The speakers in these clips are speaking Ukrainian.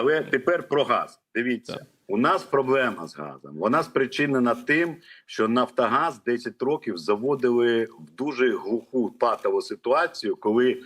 Але тепер про газ. Дивіться, Так. у нас проблема з газом. Вона спричинена тим, що Нафтогаз 10 років заводили в дуже глуху патову ситуацію, коли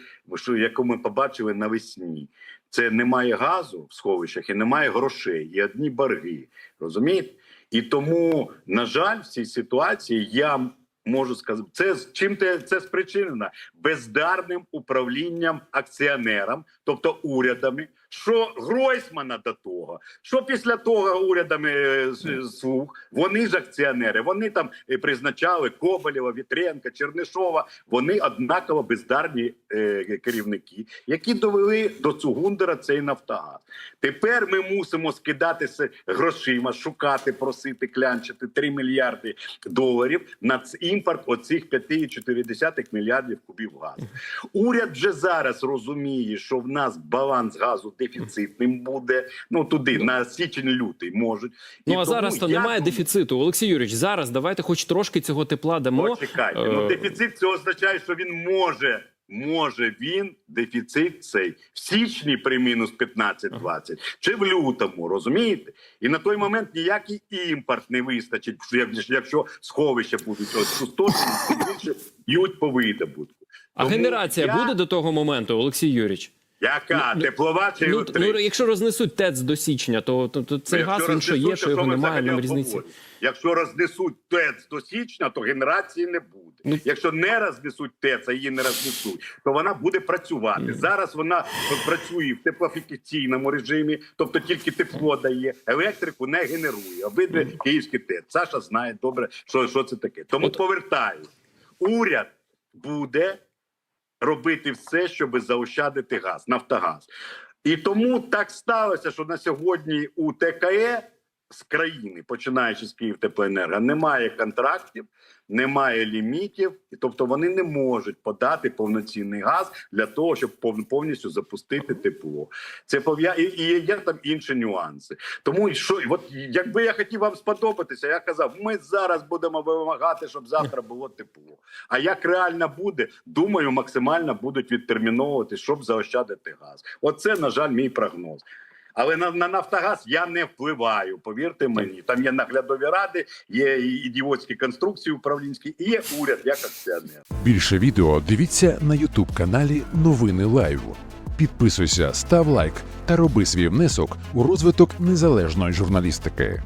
яку ми побачили навесні. Це немає газу в сховищах і немає грошей, і одні борги. Розумієте? І тому, на жаль, в цій ситуації я можу сказати, це чим те це спричинено бездарним управлінням акціонерам, тобто урядами. Що Гройсмана до того, що після того урядами е, слуг, вони ж акціонери, вони там е, призначали Коболєва, Вітренка, Чернишова. Вони однаково бездарні е, керівники, які довели до Цугундера цей Нафтогаз. Тепер ми мусимо скидатися грошима, шукати, просити, клянчити 3 мільярди доларів на ц- імпорт оцих 5,4 мільярдів кубів газу. Уряд вже зараз розуміє, що в нас баланс газу дефіцитним буде. Ну туди на січень-лютий можуть. І Ну а зараз то немає думаю- дефіциту. Олексій Юрійович, зараз давайте хоч трошки цього тепла дамо. Почекайте. чекайте, Ну дефіцит це означає, що він може. Може він дефіцит цей в січні при мінус 15-20 чи в лютому, розумієте? І на той момент ніякий імпорт не вистачить, якщо сховища будуть ось пустошені, більше б'ють по видобутку. А Тому генерація я- буде до того моменту, Олексій Юрійович? Яка Ну, теплова чи Ну, ну якщо рознесуть ТЕЦ до січня, то, то, то цей Ну, газ він що є, що його немає, нам різниці. Якщо рознесуть ТЕЦ до січня, то генерації не буде. Ну- Якщо не рознесуть ТЕЦ, а її не рознесуть, то вона буде працювати. Зараз вона працює в теплофікаційному режимі, тобто тільки тепло дає, електрику не генерує. Обидві київські ТЕЦ. Саша знає добре, що, що це таке. Тому От- повертаю. Уряд буде робити все, щоб заощадити газ, Нафтогаз. І тому так сталося, що на сьогодні у ТКЕ з країни, починаючи з Київтеплоенерго, немає контрактів, немає лімітів, і тобто вони не можуть подати повноцінний газ для того, щоб пов- повністю запустити тепло. Це пов'я... і, і є там інші нюанси. Тому що от якби я хотів вам сподобатися, я казав, ми зараз будемо вимагати, щоб завтра було тепло. А як реально буде, думаю, максимально будуть відтерміновувати, щоб заощадити газ. Оце, на жаль, мій прогноз. Але на, на Нафтогаз я не впливаю. Повірте мені, там є наглядові ради, є ідіотські конструкції управлінські, і є уряд як акціонер. Більше відео дивіться на Ютуб каналі Новини Лайв. Підписуйся, став лайк та роби свій внесок у розвиток незалежної журналістики.